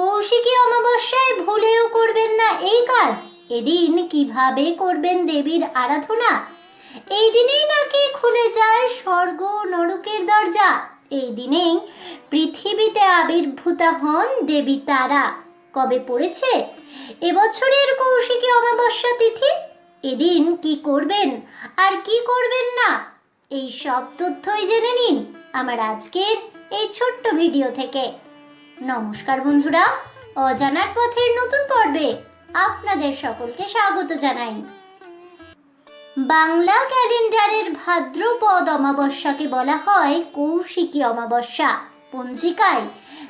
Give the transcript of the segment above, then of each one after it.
কৌশিকী অমাবস্যায় ভুলেও করবেন না এই কাজ। এদিন কীভাবে করবেন দেবীর আরাধনা? এই দিনেই নাকি খুলে যায় স্বর্গ নরকের দরজা। এই দিনেই পৃথিবীতে আবির্ভূতা হন দেবী তারা। কবে পড়েছে? এবছরের কৌশিকী অমাবস্যা তিথি? এদিন কি করবেন আর কি করবেন না? এই সব তথ্যই জেনে নিন আমার আজকের এই ছোট্ট ভিডিও থেকে। নমস্কার বন্ধুরা, অজানার পথের নতুন পর্বে আপনাদের সকলকে স্বাগত জানাই। বাংলা ক্যালেন্ডারের ভাদ্রপদ অমাবস্যাকে বলা হয় কৌশিকী অমাবস্যা, পঞ্জিকায়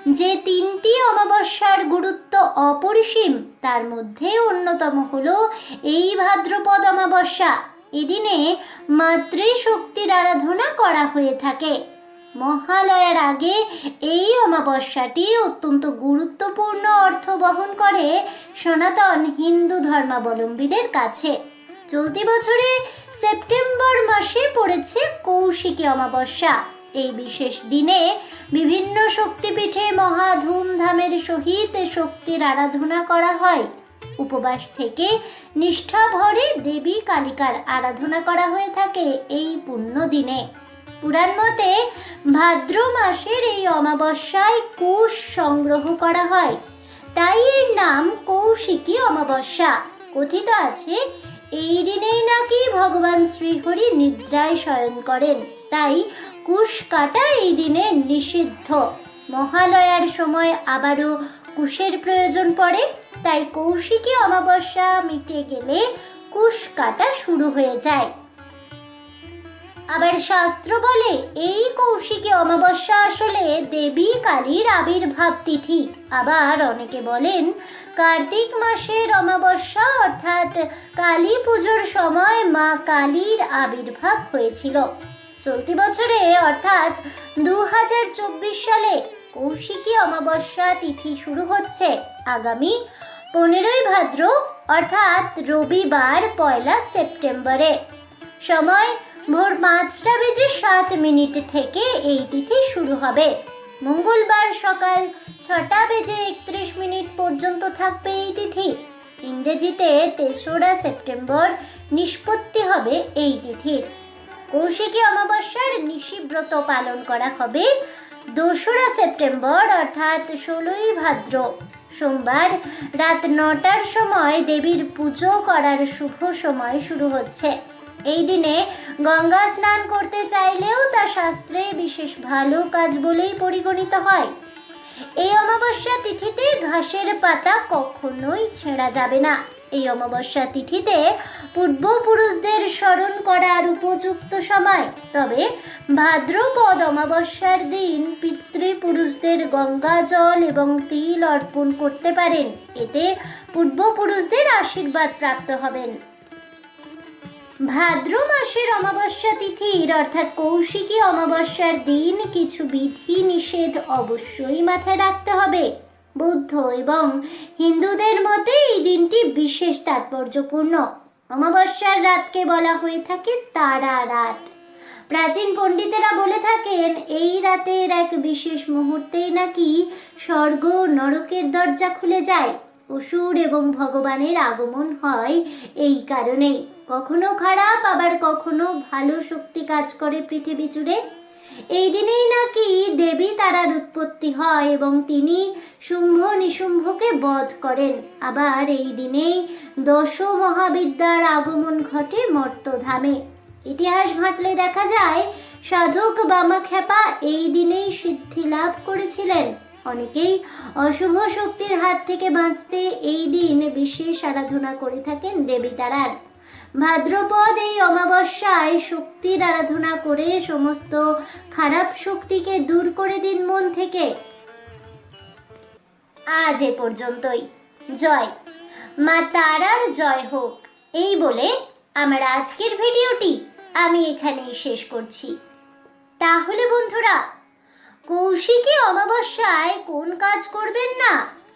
যে তিনটি অমাবস্যার গুরুত্ব অপরিসীম, তার মধ্যে অন্যতম হল এই ভাদ্রপদ অমাবস্যা। এদিনে মাতৃশক্তির আরাধনা করা হয়ে থাকে। মহালয়ার আগে এই অমাবস্যাটি অত্যন্ত গুরুত্বপূর্ণ অর্থ বহন করে সনাতন হিন্দু ধর্মাবলম্বীদের কাছে। চলতি বছরে সেপ্টেম্বর মাসে পড়েছে কৌশিকী অমাবস্যা। এই বিশেষ দিনে বিভিন্ন শক্তিপীঠে মহা ধুমধামের সহিত শক্তির আরাধনা করা হয়। উপবাস থেকে নিষ্ঠা ভরে দেবী কালিকার আরাধনা করা হয়ে থাকে এই পুণ্য দিনে পুরাণ মতে ভাদ্র মাসের এই অমাবস্যায় কুশ সংগ্রহ করা হয়। তাই এর নাম কৌশিকী অমাবস্যা। কথিত আছে, এই দিনেই নাকি ভগবান শ্রীহরি নিদ্রায় শয়ন করেন। তাই কুশ কাটা এই দিনে নিষিদ্ধ। মহালয়ার সময় আবারও কুশের প্রয়োজন পড়ে, তাই কৌশিকী অমাবস্যা মিটে গেলে কুশ কাটা শুরু হয়ে যায়। আবার শাস্ত্র বলে, এই কৌশিকী অমাবস্যা আসলে দেবী কালীর আবির্ভাব তিথি। আবার অনেকে বলেন, কার্তিক মাসের অমাবস্যা অর্থাৎ কালী পুজোর সময় মা কালীর আবির্ভাব হয়েছিল। চলতি বছরে অর্থাৎ দু হাজার চব্বিশ সালে কৌশিকী অমাবস্যা তিথি শুরু হচ্ছে। আগামী পনেরোই ভাদ্র, অর্থাৎ রবিবার পয়লা সেপ্টেম্বরে। সময় ভোর পাঁচটা বেজে সাত মিনিট থেকে এই তিথি শুরু হবে। মঙ্গলবার সকাল ছটা বেজে একত্রিশ মিনিট পর্যন্ত থাকবে এই তিথি। ইংরেজিতে তেসরা সেপ্টেম্বর নিষ্পত্তি হবে এই তিথির। কৌশিকী অমাবস্যার নিশিব্রত পালন করা হবে দোসরা সেপ্টেম্বর, অর্থাৎ ষোলোই ভাদ্র। সোমবার রাত নটার সময় দেবীর পুজো করার শুভ সময় শুরু হচ্ছে। এই দিনে গঙ্গা স্নান করতে চাইলেও তা শাস্ত্রে বিশেষ ভালো কাজ বলেই পরিগণিত হয়। এই অমাবস্যা তিথিতে ঘাসের পাতা কখনোই ছেঁড়া যাবে না। এই অমাবস্যা তিথিতে পূর্বপুরুষদের স্মরণ করার উপযুক্ত সময়। তবে ভাদ্রপদ অমাবস্যার দিন পিতৃপুরুষদের গঙ্গা জল এবং তিল অর্পণ করতে পারেন। এতে পূর্বপুরুষদের আশীর্বাদ প্রাপ্ত হবেন। ভাদ্র মাসের অমাবস্যা তিথির অর্থাৎ কৌশিকী অমাবস্যার দিন কিছু বিধি নিষেধ অবশ্যই মাথায় রাখতে হবে। বৌদ্ধ এবং হিন্দুদের মতে এই দিনটি বিশেষ তাৎপর্যপূর্ণ। অমাবস্যার রাতকে বলা হয়ে থাকে তারা রাত। প্রাচীন পণ্ডিতেরা বলে থাকেন, এই রাতের এক বিশেষ মুহূর্তেই নাকি স্বর্গ নরকের দরজা খুলে যায়। অসুর এবং ভগবানের আগমন হয় এই কারণেই। কখনো খারাপ, আবার কখনো ভালো শক্তি কাজ করে পৃথিবী জুড়ে। এই দিনেই নাকি দেবী তারার উৎপত্তি হয় এবং তিনি শুম্ভ নিশুম্ভকে বধ করেন। আবার এই দিনেই দশ মহাবিদ্যার আগমন ঘটে মর্তধামে। ইতিহাস ঘাঁটলে দেখা যায়, সাধক বামাখ্যাপা এই দিনেই সিদ্ধি লাভ করেছিলেন। অনেকেই অশুভ শক্তির হাত থেকে বাঁচতে এই দিন বিশেষ আরাধনা করে থাকেন দেবী তারার। ভাদ্রপদ এই অমাবস্যায় শক্তির আরাধনা করে সমস্ত খারাপ শক্তিকে দূর করে দিন মন থেকে। আজ এ পর্যন্তই। জয়। মা তারার জয় হোক। এই বলে আমার আজকের ভিডিওটি আমি এখানেই শেষ করছি। তাহলে বন্ধুরা কৌশিকী অমাবস্যায় কোন কাজ করবেন না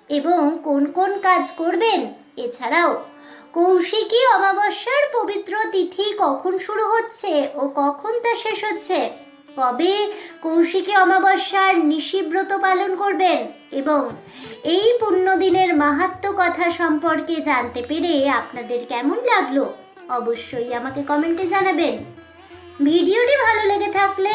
এবং কোন কোন কাজ করবেন? এছাড়াও, কৌশিকী অমাবস্যার পবিত্র তিথি কখন শুরু হচ্ছে ও কখন তা শেষ হচ্ছে? কবে কৌশিকী অমাবস্যার নিশিব্রত পালন করবেন? এবং এই পুণ্যদিনের মাহাত্ম কথা সম্পর্কে জানতে পেরে আপনাদের কেমন লাগল? অবশ্যই আমাকে কমেন্টে জানাবেন। ভিডিওটি ভালো লেগে থাকলে